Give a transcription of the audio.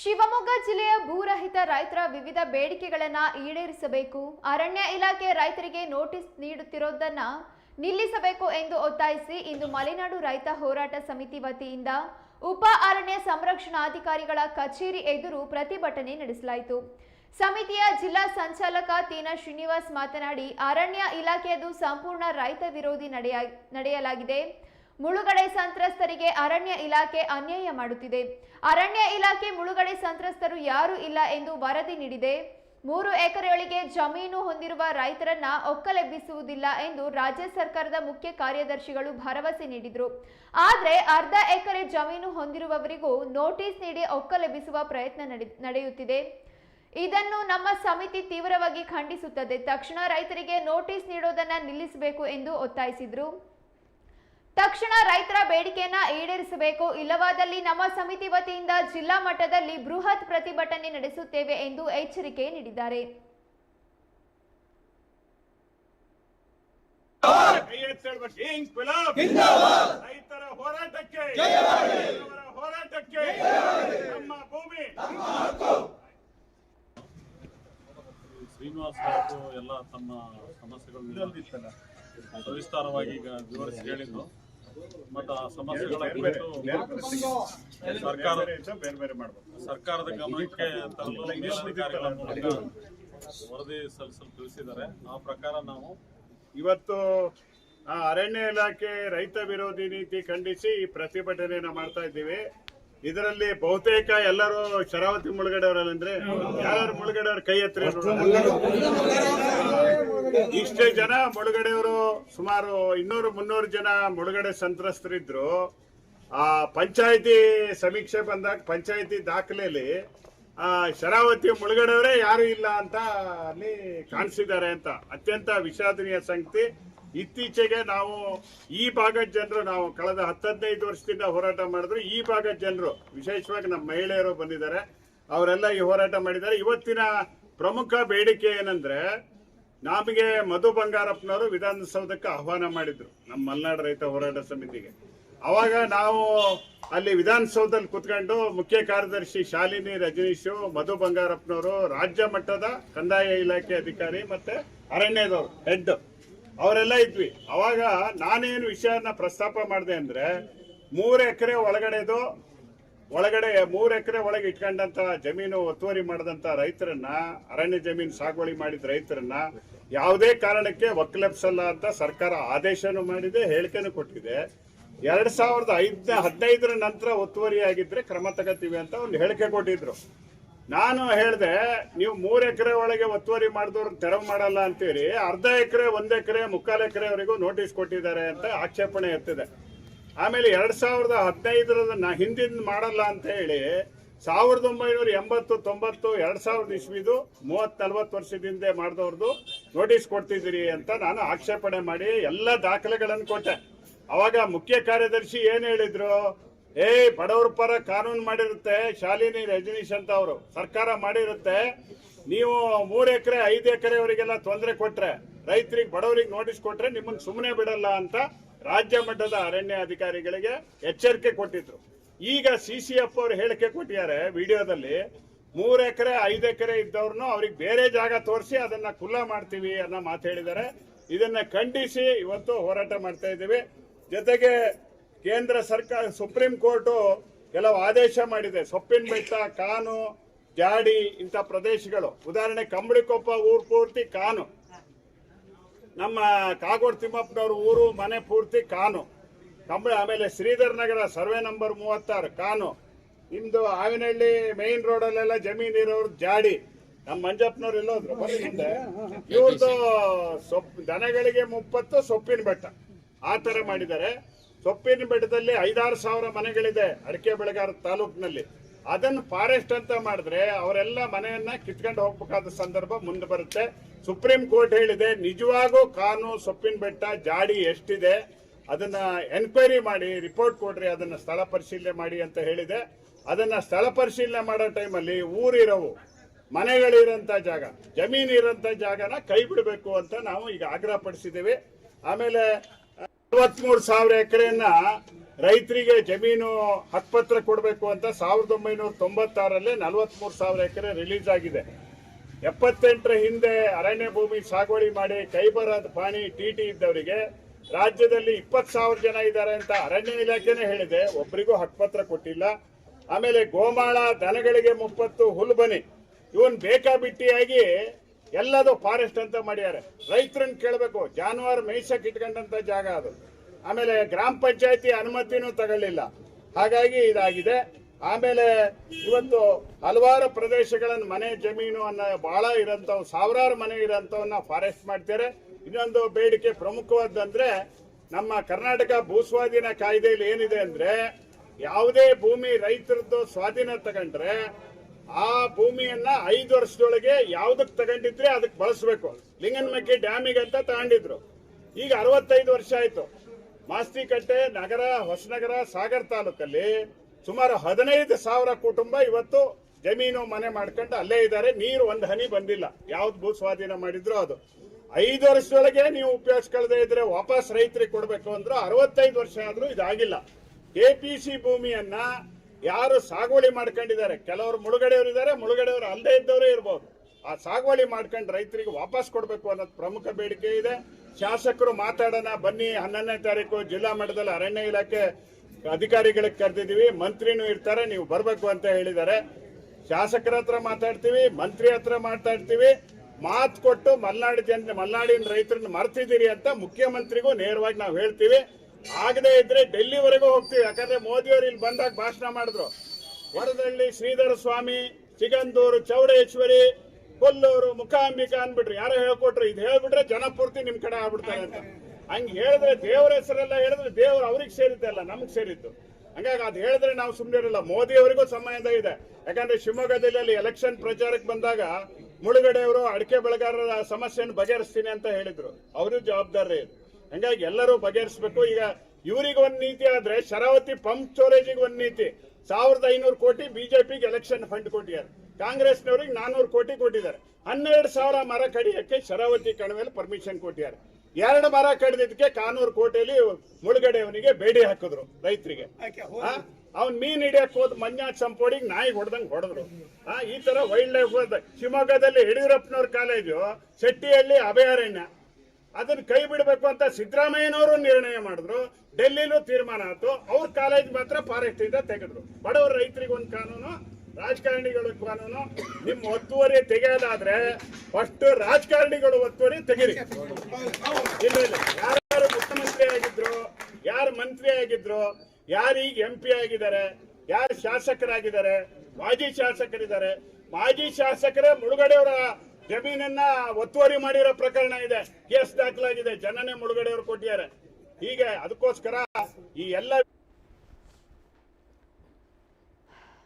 ಶಿವಮೊಗ್ಗ ಜಿಲ್ಲೆಯ ಭೂರಹಿತ ರೈತರ ವಿವಿಧ ಬೇಡಿಕೆಗಳನ್ನು ಈಡೇರಿಸಬೇಕು. ಅರಣ್ಯ ಇಲಾಖೆ ರೈತರಿಗೆ ನೋಟಿಸ್ ನೀಡುತ್ತಿರುವುದನ್ನು ನಿಲ್ಲಿಸಬೇಕು ಎಂದು ಒತ್ತಾಯಿಸಿ ಇಂದು ಮಲೆನಾಡು ರೈತ ಹೋರಾಟ ಸಮಿತಿ ವತಿಯಿಂದ ಉಪ ಅರಣ್ಯ ಸಂರಕ್ಷಣಾಧಿಕಾರಿಗಳ ಕಚೇರಿ ಎದುರು ಪ್ರತಿಭಟನೆ ನಡೆಸಲಾಯಿತು. ಸಮಿತಿಯ ಜಿಲ್ಲಾ ಸಂಚಾಲಕ ತೀನಾ ಶ್ರೀನಿವಾಸ್ ಮಾತನಾಡಿ, ಅರಣ್ಯ ಇಲಾಖೆಯದು ಸಂಪೂರ್ಣ ರೈತ ವಿರೋಧಿ ನಡೆಯ, ನಡೆಯಲಾಗಿದೆ. ಮುಳುಗಡೆ ಸಂತ್ರಸ್ತರಿಗೆ ಅರಣ್ಯ ಇಲಾಖೆ ಅನ್ಯಾಯ ಮಾಡುತ್ತಿದೆ. ಅರಣ್ಯ ಇಲಾಖೆ ಮುಳುಗಡೆ ಸಂತ್ರಸ್ತರು ಯಾರೂ ಇಲ್ಲ ಎಂದು ವರದಿ ನೀಡಿದೆ. ಮೂರು ಎಕರೆಯೊಳಗೆ ಜಮೀನು ಹೊಂದಿರುವ ರೈತರನ್ನ ಒಕ್ಕಲೆಬ್ಬಿಸುವುದಿಲ್ಲ ಎಂದು ರಾಜ್ಯ ಸರ್ಕಾರದ ಮುಖ್ಯ ಕಾರ್ಯದರ್ಶಿಗಳು ಭರವಸೆ ನೀಡಿದ್ರು. ಆದರೆ ಅರ್ಧ ಎಕರೆ ಜಮೀನು ಹೊಂದಿರುವವರಿಗೂ ನೋಟಿಸ್ ನೀಡಿ ಒಕ್ಕಲೆಬ್ಬಿಸುವ ಪ್ರಯತ್ನ ನಡೆ- ನಡೆಯುತ್ತಿದೆ. ಇದನ್ನು ನಮ್ಮ ಸಮಿತಿ ತೀವ್ರವಾಗಿ ಖಂಡಿಸುತ್ತದೆ. ತಕ್ಷಣ ರೈತರಿಗೆ ನೋಟಿಸ್ ನೀಡೋದನ್ನ ನಿಲ್ಲಿಸಬೇಕು ಎಂದು ಒತ್ತಾಯಿಸಿದ್ರು. ತಕ್ಷಣ ರೈತರ ಬೇಡಿಕೆಯನ್ನ ಈಡೇರಿಸಬೇಕು. ಇಲ್ಲವಾದಲ್ಲಿ ನಮ್ಮ ಸಮಿತಿ ವತಿಯಿಂದ ಜಿಲ್ಲಾ ಮಟ್ಟದಲ್ಲಿ ಬೃಹತ್ ಪ್ರತಿಭಟನೆ ನಡೆಸುತ್ತೇವೆ ಎಂದು ಎಚ್ಚರಿಕೆ ನೀಡಿದ್ದಾರೆ. ರೈತರ ಹೋರಾಟಕ್ಕೆ ಹೋರಾಟಕ್ಕೆ ನಮ್ಮ ಭೂಮಿ ಶ್ರೀನಿವಾಸ್ ಎಲ್ಲ ತಮ್ಮ ಸಮಸ್ಯೆಗಳು ಸವಿಸ್ತಾರವಾಗಿ ಈಗ ವಿವರಿಸಿ ಹೇಳಿದ್ರು ಮತ್ತು ಆ ಸಮಸ್ಯೆಗಳ ಬೇರೆ ಸರ್ಕಾರ ಸರ್ಕಾರದ ಗಮನಕ್ಕೆ ತರಲು ಮೇಲಧಿಕಾರಿಗಳ ಮೂಲಕ ವರದಿ ಸಲ್ಲಿಸಲು ತಿಳಿಸಿದ್ದಾರೆ. ಆ ಪ್ರಕಾರ ನಾವು ಇವತ್ತು ಅರಣ್ಯ ಇಲಾಖೆ ರೈತ ವಿರೋಧಿ ನೀತಿ ಖಂಡಿಸಿ ಈ ಪ್ರತಿಭಟನೆಯನ್ನ ಮಾಡ್ತಾ ಇದ್ದೀವಿ. ಇದರಲ್ಲಿ ಬಹುತೇಕ ಎಲ್ಲರೂ ಶರಾವತಿ ಮುಳುಗಡೆ ಅವರಲ್ಲಂದ್ರೆ ಯಾರು ಮುಳುಗಡೆ ಅವ್ರ ಕೈ ಎತ್ತರಿ ಇಷ್ಟೇ ಜನ ಮುಳುಗಡೆಯವರು ಸುಮಾರು ಇನ್ನೂರು ಮುನ್ನೂರು ಜನ ಮುಳುಗಡೆ ಸಂತ್ರಸ್ತರಿದ್ರು. ಆ ಪಂಚಾಯತಿ ಸಮೀಕ್ಷೆ ಬಂದಾಗ ಪಂಚಾಯತಿ ದಾಖಲೆಯಲ್ಲಿ ಆ ಶರಾವತಿ ಮುಳುಗಡೆಯವರೇ ಯಾರು ಇಲ್ಲ ಅಂತ ಅಲ್ಲಿ ಕಾಣಿಸಿದ್ದಾರೆ ಅಂತ. ಅತ್ಯಂತ ವಿಷಾದನೀಯ ಸಂಗತಿ. ಇತ್ತೀಚೆಗೆ ನಾವು ಈ ಭಾಗದ ಜನರು ನಾವು ಕಳೆದ ಹತ್ತದೈದು ವರ್ಷದಿಂದ ಹೋರಾಟ ಮಾಡಿದ್ರು. ಈ ಭಾಗದ ಜನರು ವಿಶೇಷವಾಗಿ ನಮ್ಮ ಮಹಿಳೆಯರು ಬಂದಿದ್ದಾರೆ. ಅವರೆಲ್ಲ ಈ ಹೋರಾಟ ಮಾಡಿದ್ದಾರೆ. ಇವತ್ತಿನ ಪ್ರಮುಖ ಬೇಡಿಕೆ ಏನಂದ್ರೆ ನಮಗೆ ಮಧು ಬಂಗಾರಪ್ಪನವರು ವಿಧಾನಸೌಧಕ್ಕೆ ಆಹ್ವಾನ ಮಾಡಿದ್ರು ನಮ್ಮ ಮಲೆನಾಡು ರೈತ ಹೋರಾಟ ಸಮಿತಿಗೆ. ಅವಾಗ ನಾವು ಅಲ್ಲಿ ವಿಧಾನಸೌಧದಲ್ಲಿ ಕುತ್ಕೊಂಡು ಮುಖ್ಯ ಕಾರ್ಯದರ್ಶಿ ಶಾಲಿನಿ ರಜನೀಶು, ಮಧು ಬಂಗಾರಪ್ಪನವರು, ರಾಜ್ಯ ಮಟ್ಟದ ಕಂದಾಯ ಇಲಾಖೆ ಅಧಿಕಾರಿ ಮತ್ತೆ ಅರಣ್ಯದವರು ಹೆಡ್ ಅವರೆಲ್ಲ ಇದ್ವಿ. ಅವಾಗ ನಾನೇನು ವಿಷಯನ ಪ್ರಸ್ತಾಪ ಮಾಡಿದೆ ಅಂದ್ರೆ ಮೂರು ಎಕರೆ ಒಳಗಡೆದು ಒಳಗಡೆ ಮೂರು ಎಕರೆ ಒಳಗೆ ಇಟ್ಕೊಂಡಂತ ಜಮೀನು ಒತ್ತುವರಿ ಮಾಡಿದಂತ ರೈತರನ್ನ, ಅರಣ್ಯ ಜಮೀನು ಸಾಗುವಳಿ ಮಾಡಿದ ರೈತರನ್ನ ಯಾವುದೇ ಕಾರಣಕ್ಕೆ ಒಕ್ಕಲೆಪ್ಸಲ್ಲ ಅಂತ ಸರ್ಕಾರ ಆದೇಶನೂ ಮಾಡಿದೆ, ಹೇಳಿಕೆನೂ ಕೊಟ್ಟಿದೆ. ಎರಡ್ ಸಾವಿರದ ಐದನೇ, ಹದಿನೈದರ ನಂತರ ಒತ್ತುವರಿ ಆಗಿದ್ರೆ ಕ್ರಮ ತಗೋತೀವಿ ಅಂತ ಒಂದು ಹೇಳಿಕೆ ಕೊಟ್ಟಿದ್ರು. ನಾನು ಹೇಳಿದೆ, ನೀವು ಮೂರು ಎಕರೆ ಒಳಗೆ ಒತ್ತುವರಿ ಮಾಡಿದವ್ರು ತೆರವು ಮಾಡಲ್ಲ ಅಂತೀರಿ, ಅರ್ಧ ಎಕರೆ, ಒಂದ್ ಎಕರೆ, ಮುಕ್ಕಾಲು ಎಕರೆವರೆಗೂ ನೋಟಿಸ್ ಕೊಟ್ಟಿದ್ದಾರೆ ಅಂತ ಆಕ್ಷೇಪಣೆ ಎತ್ತಿದೆ. ಆಮೇಲೆ ಎರಡ್ ಸಾವಿರದ ಹದಿನೈದರ ಹಿಂದಿನ ಮಾಡಲ್ಲ ಅಂತ ಹೇಳಿ ಸಾವಿರದ ಒಂಬೈನೂರ ಎಂಬತ್ತು, ತೊಂಬತ್ತು, ಎರಡ್ ಸಾವಿರದ ಇಸ್ವಿದು ಮೂವತ್ ನಲ್ವತ್ತು ವರ್ಷದಿಂದ ಮಾಡಿದವ್ರದ್ದು ನೋಟಿಸ್ ಕೊಡ್ತಿದ್ದೀರಿ ಅಂತ ನಾನು ಆಕ್ಷೇಪಣೆ ಮಾಡಿ ಎಲ್ಲ ದಾಖಲೆಗಳನ್ನು ಕೊಟ್ಟೆ. ಅವಾಗ ಮುಖ್ಯ ಕಾರ್ಯದರ್ಶಿ ಏನ್ ಹೇಳಿದ್ರು? ಏಯ್, ಬಡವ್ರ ಪರ ಕಾನೂನು ಮಾಡಿರುತ್ತೆ, ಶಾಲಿನಿ ರಜನೀಶ್ ಅಂತ ಅವರು. ಸರ್ಕಾರ ಮಾಡಿರುತ್ತೆ. ನೀವು ಮೂರ್ ಎಕರೆ, ಐದು ಎಕರೆವರೆಗೆಲ್ಲ ತೊಂದರೆ ಕೊಟ್ರೆ, ರೈತರಿಗೆ, ಬಡವರಿಗೆ ನೋಟಿಸ್ ಕೊಟ್ರೆ ನಿಮ್ಮನ್ನು ಸುಮ್ಮನೆ ಬಿಡಲ್ಲ ಅಂತ ರಾಜ್ಯ ಮಟ್ಟದ ಅರಣ್ಯ ಅಧಿಕಾರಿಗಳಿಗೆ ಎಚ್ಚರಿಕೆ ಕೊಟ್ಟಿದ್ರು. ಈಗ ಸಿ ಸಿ ಎಫ್ ಅವರು ಹೇಳಿಕೆ ಕೊಟ್ಟಿದ್ದಾರೆ ವಿಡಿಯೋದಲ್ಲಿ, ಮೂರ್ ಎಕರೆ, ಐದು ಎಕರೆ ಇದ್ದವ್ರನ್ನು ಅವ್ರಿಗೆ ಬೇರೆ ಜಾಗ ತೋರಿಸಿ ಅದನ್ನ ಕುಲ್ಲ ಮಾಡ್ತೀವಿ ಅನ್ನೋ ಮಾತು ಹೇಳಿದ್ದಾರೆ. ಇದನ್ನ ಖಂಡಿಸಿ ಇವತ್ತು ಹೋರಾಟ ಮಾಡ್ತಾ ಇದ್ದೀವಿ. ಜೊತೆಗೆ ಕೇಂದ್ರ ಸರ್ಕಾರ, ಸುಪ್ರೀಂ ಕೋರ್ಟು ಕೆಲವು ಆದೇಶ ಮಾಡಿದೆ. ಸೊಪ್ಪಿನ ಬೆಟ್ಟ, ಕಾನು, ಜಾಡಿ ಇಂಥ ಪ್ರದೇಶಗಳು. ಉದಾಹರಣೆ, ಕಂಬಳಿಕೊಪ್ಪ ಊರು ಪೂರ್ತಿ ಕಾನು. ನಮ್ಮ ಕಾಗೋಡು ತಿಮ್ಮಪ್ಪನವ್ರ ಊರು ಮನೆ ಪೂರ್ತಿ ಕಾನು. ಕಂಬಳ ಆಮೇಲೆ ಶ್ರೀಧರ್ ನಗರ ಸರ್ವೆ ನಂಬರ್ ಮೂವತ್ತಾರು, ಕಾನು. ನಿಮ್ದು ಆವಿನಹಳ್ಳಿ ಮೇನ್ ರೋಡಲ್ಲೆಲ್ಲ ಜಮೀನ್ ಇರೋರು ಜಾಡಿ. ನಮ್ಮ ಮಂಜಪ್ಪನವ್ರು ಎಲ್ಲೋದ್ರು ಮುಂದೆ. ಇವ್ರದ್ದು ಸೊಪ್ಪು ದನಗಳಿಗೆ ಮುಪ್ಪತ್ತು ಸೊಪ್ಪಿನ ಬೆಟ್ಟ. ಆ ಥರ ಮಾಡಿದ್ದಾರೆ. ಸೊಪ್ಪಿನ ಬೆಟ್ಟದಲ್ಲಿ ಐದಾರು ಸಾವಿರ ಮನೆಗಳಿದೆ ಅಡಿಕೆ ಬೆಳೆಗಾರ ತಾಲೂಕಿನಲ್ಲಿ. ಅದನ್ನು ಫಾರೆಸ್ಟ್ ಅಂತ ಮಾಡಿದ್ರೆ ಅವರೆಲ್ಲ ಮನೆಯನ್ನ ಕಿತ್ಕೊಂಡು ಹೋಗ್ಬೇಕಾದ ಸಂದರ್ಭ ಮುಂದೆ ಬರುತ್ತೆ. ಸುಪ್ರೀಂ ಕೋರ್ಟ್ ಹೇಳಿದೆ, ನಿಜವಾಗೂ ಕಾನು ಸೊಪ್ಪಿನ ಬೆಟ್ಟ ಜಾಡಿ ಎಷ್ಟಿದೆ, ಅದನ್ನ ಎನ್ಕ್ವೈರಿ ಮಾಡಿ, ರಿಪೋರ್ಟ್ ಕೊಡ್ರಿ, ಅದನ್ನ ಸ್ಥಳ ಪರಿಶೀಲನೆ ಮಾಡಿ ಅಂತ ಹೇಳಿದೆ. ಅದನ್ನ ಸ್ಥಳ ಪರಿಶೀಲನೆ ಮಾಡೋ ಟೈಮಲ್ಲಿ ಊರಿರವು, ಮನೆಗಳಿರೋಂಥ ಜಾಗ ಜಮೀನು ಇರೋಂಥ ಜಾಗನ ಕೈ ಬಿಡಬೇಕು ಅಂತ ನಾವು ಈಗ ಆಗ್ರಹ ಪಡಿಸಿದ್ದೀವಿ. ಆಮೇಲೆ ಅರವತ್ಮೂರು ಸಾವಿರ ಎಕರೆಯನ್ನ ರೈತರಿಗೆ ಜಮೀನು ಹಕ್ಪತ್ರ ಕೊಡಬೇಕು ಅಂತ ಸಾವಿರದ ಒಂಬೈನೂರ ತೊಂಬತ್ತಾರಲ್ಲೇ ನಲವತ್ಮೂರು ಸಾವಿರ ಎಕರೆ ರಿಲೀಸ್ ಆಗಿದೆ. ಎಪ್ಪತ್ತೆಂಟರ ಹಿಂದೆ ಅರಣ್ಯ ಭೂಮಿ ಸಾಗುವಳಿ ಮಾಡಿ ಕೈಬರದ ಪಾಣಿ ಟಿಟಿ ಇದ್ದವರಿಗೆ ರಾಜ್ಯದಲ್ಲಿ ಇಪ್ಪತ್ತು ಸಾವಿರ ಜನ ಇದ್ದಾರೆ ಅಂತ ಅರಣ್ಯ ಇಲಾಖೆನೇ ಹೇಳಿದೆ. ಒಬ್ಬರಿಗೂ ಹಕ್ಪತ್ರ ಕೊಟ್ಟಿಲ್ಲ. ಆಮೇಲೆ ಗೋಮಾಳ, ದನಗಳಿಗೆ ಮುಪ್ಪತ್ತು, ಹುಲ್ಬನಿ, ಇವನ್ ಬೇಕಾಬಿಟ್ಟಿಯಾಗಿ ಎಲ್ಲದೂ ಫಾರೆಸ್ಟ್ ಅಂತ ಮಾಡ್ಯಾರೆ. ರೈತರನ್ನ ಕೇಳಬೇಕು, ಜಾನುವಾರು ಮೇಯ್ಸಕ್ ಇಟ್ಕೊಂಡಂತ ಜಾಗ ಅದು. ಆಮೇಲೆ ಗ್ರಾಮ ಪಂಚಾಯತಿ ಅನುಮತಿನೂ ತಗೊಳ್ಳಿಲ್ಲ. ಹಾಗಾಗಿ ಇದಾಗಿದೆ. ಆಮೇಲೆ ಇವತ್ತು ಹಲವಾರು ಪ್ರದೇಶಗಳನ್ನು ಮನೆ ಜಮೀನು ಅನ್ನ ಬಹಳ ಇರೋಂಥವು, ಸಾವಿರಾರು ಮನೆ ಇರೋಂಥವನ್ನ ಫಾರೆಸ್ಟ್ ಮಾಡ್ತಾರೆ. ಇನ್ನೊಂದು ಬೇಡಿಕೆ ಪ್ರಮುಖವಾದಂದ್ರೆ ನಮ್ಮ ಕರ್ನಾಟಕ ಭೂಸ್ವಾಧೀನ ಕಾಯ್ದೆಯಲ್ಲಿ ಏನಿದೆ ಅಂದ್ರೆ ಯಾವುದೇ ಭೂಮಿ ರೈತರದ್ದು ಸ್ವಾಧೀನ ತಗೊಂಡ್ರೆ ಆ ಭೂಮಿಯನ್ನ ಐದು ವರ್ಷದೊಳಗೆ ಯಾವ್ದಕ್ ತಗೊಂಡಿದ್ರೆ ಅದಕ್ಕೆ ಬಳಸಬೇಕು. ಲಿಂಗನಮಕ್ಕಿ ಡ್ಯಾಮಿಗೆ ಅಂತ ತಗೊಂಡಿದ್ರು. ಈಗ ಅರವತ್ತೈದು ವರ್ಷ ಆಯ್ತು. ಮಾಸ್ತಿಕಟ್ಟೆ ನಗರ, ಹೊಸನಗರ, ಸಾಗರ್ ತಾಲೂಕಲ್ಲಿ ಸುಮಾರು ಹದಿನೈದು ಸಾವಿರ ಕುಟುಂಬ ಇವತ್ತು ಜಮೀನು ಮನೆ ಮಾಡ್ಕೊಂಡು ಅಲ್ಲೇ ಇದ್ದಾರೆ. ನೀರು ಒಂದು ಹನಿ ಬಂದಿಲ್ಲ. ಯಾವ್ದು ಭೂ ಸ್ವಾಧೀನ ಮಾಡಿದ್ರು ಅದು. ಐದು ವರ್ಷದೊಳಗೆ ನೀವು ಉಪಯೋಗಿಸ್ಕೊಳ್ಳದೆ ಇದ್ರೆ ವಾಪಸ್ ರೈತರಿಗೆ ಕೊಡಬೇಕು ಅಂದ್ರೆ ಅರವತ್ತೈದು ವರ್ಷ ಆದ್ರೂ ಇದಾಗಿಲ್ಲ. ಕೆಪಿಸಿ ಭೂಮಿಯನ್ನ ಯಾರು ಸಾಗುವಳಿ ಮಾಡ್ಕೊಂಡಿದ್ದಾರೆ. ಕೆಲವರು ಮುಳುಗಡೆಯವರು ಇದ್ದಾರೆ, ಮುಳುಗಡೆಯವರು ಅಲ್ಲದೆ ಇದ್ದವರೇ ಇರ್ಬೋದು. ಆ ಸಾಗುವಳಿ ಮಾಡ್ಕೊಂಡು ರೈತರಿಗೆ ವಾಪಸ್ ಕೊಡಬೇಕು ಅನ್ನೋದು ಪ್ರಮುಖ ಬೇಡಿಕೆ ಇದೆ. ಶಾಸಕರು ಮಾತಾಡೋಣ. ಬನ್ನಿ ಹನ್ನೊಂದನೇ ತಾರೀಕು ಜಿಲ್ಲಾ ಮಟ್ಟದಲ್ಲಿ ಅರಣ್ಯ ಇಲಾಖೆ ಅಧಿಕಾರಿಗಳಿಗೆ ಕರೆದಿದ್ದೀವಿ, ಮಂತ್ರಿನೂ ಇರ್ತಾರೆ, ನೀವು ಬರಬೇಕು ಅಂತ ಹೇಳಿದ್ದಾರೆ. ಶಾಸಕರ ಹತ್ರ ಮಾತಾಡ್ತೀವಿ, ಮಂತ್ರಿ ಹತ್ರ ಮಾತಾಡ್ತೀವಿ. ಮಾತು ಕೊಟ್ಟು ಮಲ್ನಾಡು ಜನ, ಮಲ್ನಾಡಿನ ರೈತರನ್ನ ಮರ್ತಿದ್ದೀರಿ ಅಂತ ಮುಖ್ಯಮಂತ್ರಿಗೂ ನೇರವಾಗಿ ನಾವು ಹೇಳ್ತೀವಿ. ಆಗದೆ ಇದ್ರೆ ಡೆಲ್ಲಿವರೆಗೂ ಹೋಗ್ತೀವಿ, ಯಾಕಂದ್ರೆ ಮೋದಿಯವರು ಇಲ್ಲಿ ಬಂದಾಗ ಭಾಷಣ ಮಾಡಿದ್ರು. ವರದಳ್ಳಿ, ಶ್ರೀಧರ ಸ್ವಾಮಿ ಸಿಗಂದೂರು ಚೌಡೇಶ್ವರಿ, ಕೊಲ್ಲೂರು, ಮುಖಾಂಬಿಕಾ ಅನ್ಬಿಟ್ರು ಯಾರೋ ಹೇಳ್ಕೊಟ್ರು, ಇದು ಹೇಳ್ಬಿಟ್ರೆ ಜನಪೂರ್ತಿ ನಿಮ್ ಕಡೆ ಆಗ್ಬಿಡ್ತಾರೆ ಅಂತ. ಹಂಗ್ ಹೇಳಿದ್ರೆ ದೇವರ ಹೆಸರೆಲ್ಲ ಹೇಳಿದ್ರೆ ದೇವರು ಅವ್ರಿಗೆ ಸೇರಿದ್ದೆ ಅಲ್ಲ, ನಮ್ಗೆ ಸೇರಿದ್ದು. ಹಂಗಾಗಿ ಅದು ಹೇಳಿದ್ರೆ ನಾವು ಸುಮ್ಮನೆ ಇರಲ್ಲ. ಮೋದಿ ಅವರಿಗೂ ಸಂಬಂಧ ಇದೆ. ಯಾಕಂದ್ರೆ ಶಿವಮೊಗ್ಗ ಜಿಲ್ಲೆಯಲ್ಲಿ ಎಲೆಕ್ಷನ್ ಪ್ರಚಾರಕ್ಕೆ ಬಂದಾಗ ಮುಳುಗಡೆ ಅವರು ಅಡಿಕೆ ಬೆಳೆಗಾರರ ಸಮಸ್ಯೆಯನ್ನು ಬಗೆಹರಿಸ್ತೀನಿ ಅಂತ ಹೇಳಿದ್ರು. ಅವರು ಜವಾಬ್ದಾರಿ ಹಂಗಾಗಿ ಎಲ್ಲರೂ ಬಗೆಹರಿಸಬೇಕು. ಈಗ ಇವರಿಗೆ ಒಂದ್ ನೀತಿ ಆದ್ರೆ ಶರಾವತಿ ಪಂಪ್ ಸ್ಟೋರೇಜಿಗೆ ಒಂದ್ ನೀತಿ. ಸಾವಿರದ ಐನೂರು ಕೋಟಿ ಬಿಜೆಪಿಗೆ ಎಲೆಕ್ಷನ್ ಫಂಡ್ ಕೊಟ್ಟಿದ್ದಾರೆ. ಕಾಂಗ್ರೆಸ್ನವ್ರಿಗೆ ನಾನ್ನೂರು ಕೋಟಿ ಕೊಟ್ಟಿದ್ದಾರೆ. ಹನ್ನೆರಡು ಸಾವಿರ ಮರ ಕಡಿಯಕ್ಕೆ ಶರಾವತಿ ಕಣಿವೆಯಲ್ಲಿ ಪರ್ಮಿಷನ್ ಕೊಟ್ಟಿದ್ದಾರೆ. ಎರಡು ಮರ ಕಡಿದಿದ್ದಕ್ಕೆ ಕಾನೂರು ಕೋಟೆಯಲ್ಲಿ ಮುಳುಗಡೆಯವನಿಗೆ ಬೇಡಿ ಹಾಕಿದ್ರು ರೈತರಿಗೆ. ಅವ್ನ್ ಮೀನ್ ಹಿಡಿಯಕ್ ಹೋದ್ ಮಂಜ ಸಂಪೋಡಿಗೆ ನಾಯಿ ಹೊಡೆದಂಗ್ ಹೊಡೆದ್ರು. ಆ ಈ ತರ ವೈಲ್ಡ್ ಲೈಫ್ ಶಿವಮೊಗ್ಗದಲ್ಲಿ ಯಡಿಯೂರಪ್ಪನವ್ರ ಕಾಲೇಜು ಶೆಟ್ಟಿಯಲ್ಲಿ ಅಭಯಾರಣ್ಯ. ಅದನ್ನ ಕೈ ಬಿಡಬೇಕು ಅಂತ ಸಿದ್ದರಾಮಯ್ಯನವರು ನಿರ್ಣಯ ಮಾಡಿದ್ರು. ಡೆಲ್ಲಿಲೂ ತೀರ್ಮಾನ ಆಯ್ತು. ಅವ್ರ ಕಾಲೇಜ್ ಮಾತ್ರ ಫಾರೆಸ್ಟ್ ಇಂದ ತೆಗೆದ್ರು. ಬಡವರ ರೈತರಿಗೆ ಒಂದು ಕಾನೂನು ರಾಜಕಾರಣಿಗಳ ಕಾನೂನು ನಿಮ್ಮ ಒತ್ತುವರಿ ತೆಗೆಯೋದಾದ್ರೆ ಫಸ್ಟ್ ರಾಜಕಾರಣಿಗಳು ಒತ್ತುವರಿ ತೆಗೀರಿ. ಯಾರು ಮುಖ್ಯಮಂತ್ರಿ ಆಗಿದ್ರು, ಯಾರು ಮಂತ್ರಿ ಆಗಿದ್ರು ಯಾರು ಈಗ ಎಂ ಪಿ ಆಗಿದ್ದಾರೆ, ಯಾರು ಶಾಸಕರಾಗಿದ್ದಾರೆ, ಮಾಜಿ ಶಾಸಕರಿದ್ದಾರೆ, ಮಾಜಿ ಶಾಸಕರೇ ಮುಳುಗಡೆಯವರ ಜಮೀನನ್ನ ಒತ್ತುವರಿ ಮಾಡಿರೋ ಪ್ರಕರಣ ಇದೆ. ಕೇಸ್ ದಾಖಲಾಗಿದೆ. ಜನನೇ ಮುಳುಗಡೆಯವರು ಕೊಟ್ಟಿದ್ದಾರೆ. ಹೀಗೆ ಅದಕ್ಕೋಸ್ಕರ ಈ ಎಲ್ಲ